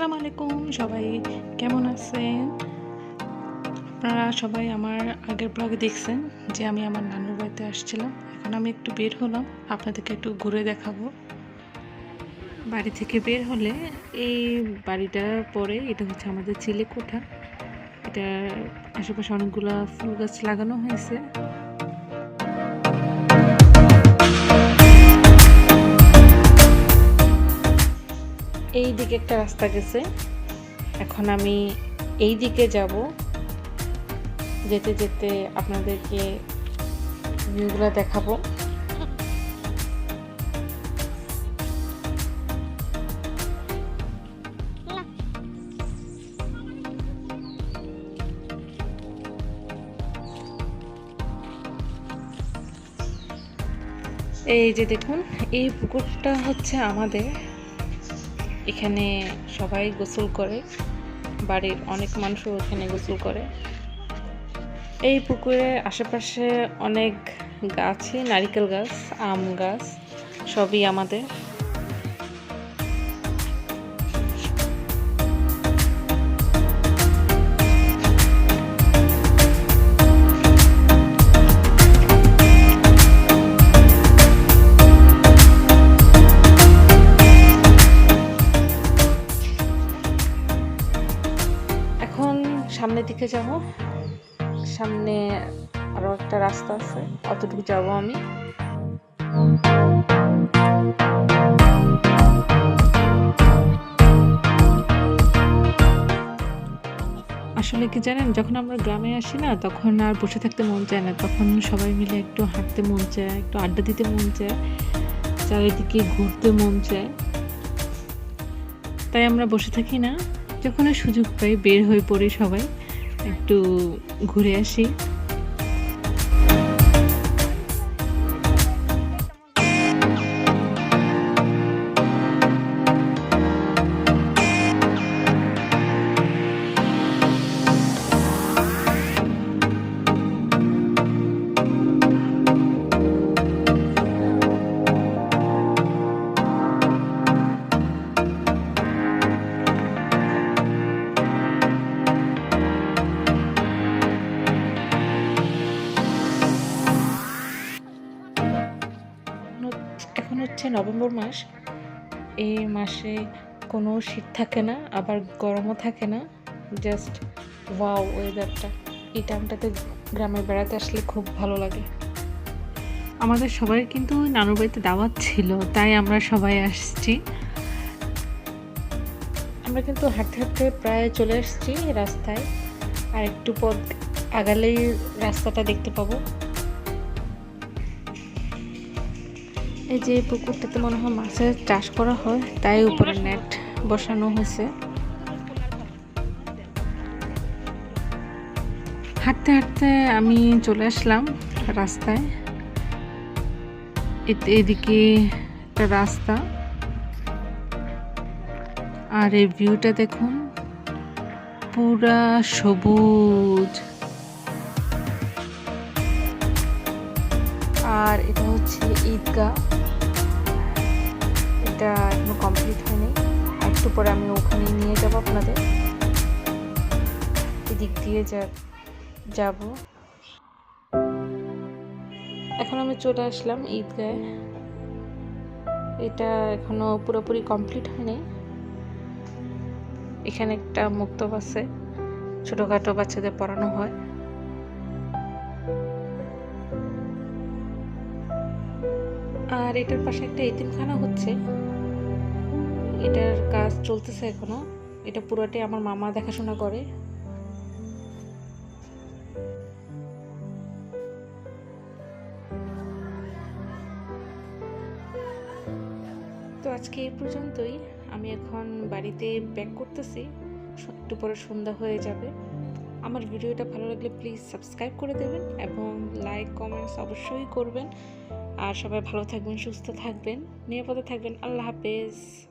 সবাই কেমন আছেন? আপনারা সবাই আমার আগের ব্লগে দেখছেন যে আমি আমার নানুর বাড়িতে আসছিলাম। এখন আমি একটু বের হলাম, আপনাদেরকে একটু ঘুরে দেখাবো। বাড়ি থেকে বের হলে এই বাড়িটার পরে এটা হচ্ছে আমাদের চিলে কোঠা এটার আশেপাশে অনেকগুলো ফুল গাছ লাগানো হয়েছে। এই দিকে একটা রাস্তা গেছে। এখন আমি এই দিকে যাব। যেতে যেতে আপনাদেরকে ভিউগুলো দেখাবো। এই যে দেখুন, এই পুকুরটা হচ্ছে আমাদের এখানে সবাই গোসল করে। বাড়ির অনেক মানুষও এখানে গোসল করে। এই পুকুরের আশেপাশে অনেক গাছই, নারিকেল গাছ, আম গাছ, সবই আমাদের। সামনের দিকে যাব। সামনে আরও একটা রাস্তা আছে, অতটুকু যাব আমি। আসলে কি জানেন, যখন আমরা গ্রামে আসি না, তখন আর বসে থাকতে মন চায় না। তখন সবাই মিলে একটু হাঁটতে মন চায়, একটু আড্ডা দিতে মন চায়, চারিদিকে ঘুরতে মন চায়। তাই আমরা বসে থাকি না। যখনই সুযোগ পাই বের হয়ে পড়ি সবাই একটু ঘুরে আসি। এখন হচ্ছে নভেম্বর মাস। এই মাসে কোনো শীত থাকে না আবার গরমও থাকে না। জাস্ট ওয়াও ওয়েদারটা এই টাইমটাতে গ্রামে বেড়াতে আসলে খুব ভালো লাগে। আমাদের সবাই কিন্তু নানুর বাড়িতে দাওয়াত ছিল তাই আমরা সবাই আসছি। আমরা কিন্তু হাঁটতে হাঁটতে প্রায় চলে আসছি রাস্তায়। আর একটু পথ আগালেই রাস্তাটা দেখতে পাবো। এই যে পুকুরটাতে মনে হয় মাছের চাষ করা হয়, তাই উপরে নেট বসানো হয়েছে। হাঁটতে হাঁটতে আমি চলে আসলাম রাস্তায়। এদিকে একটা রাস্তা। আর এই ভিউটা দেখুন, পুরা সবুজ। আর এটা হচ্ছে ঈদগাহ। এটা এখনও কমপ্লিট হয়নি। একটু পরে আমি ওখানে নিয়ে যাব আপনাদের। এদিক দিয়ে যা, যাব। এখন আমি চলে আসলাম ঈদগায় এটা এখনও পুরোপুরি কমপ্লিট হয়নি। এখানে একটা মুক্তব আছে ছোটোখাটো বাচ্চাদের পড়ানো হয়। আর এটার পাশে একটা এতিমখানা হচ্ছে। এটার কাজ চলতেছে এখনও। এটা পুরোটাই আমার মামা দেখাশোনা করে। তো আজকে এই পর্যন্তই। আমি এখন বাড়িতে ব্যাক করতেছি। একটু পরে সন্ধ্যা হয়ে যাবে। আমার ভিডিওটা ভালো লাগলে প্লিজ সাবস্ক্রাইব করে দেবেন এবং লাইক কমেন্টস অবশ্যই করবেন। আর সবাই ভালো থাকবেন, সুস্থ থাকবেন, নিরাপদে থাকবেন। আল্লাহ হাফেজ।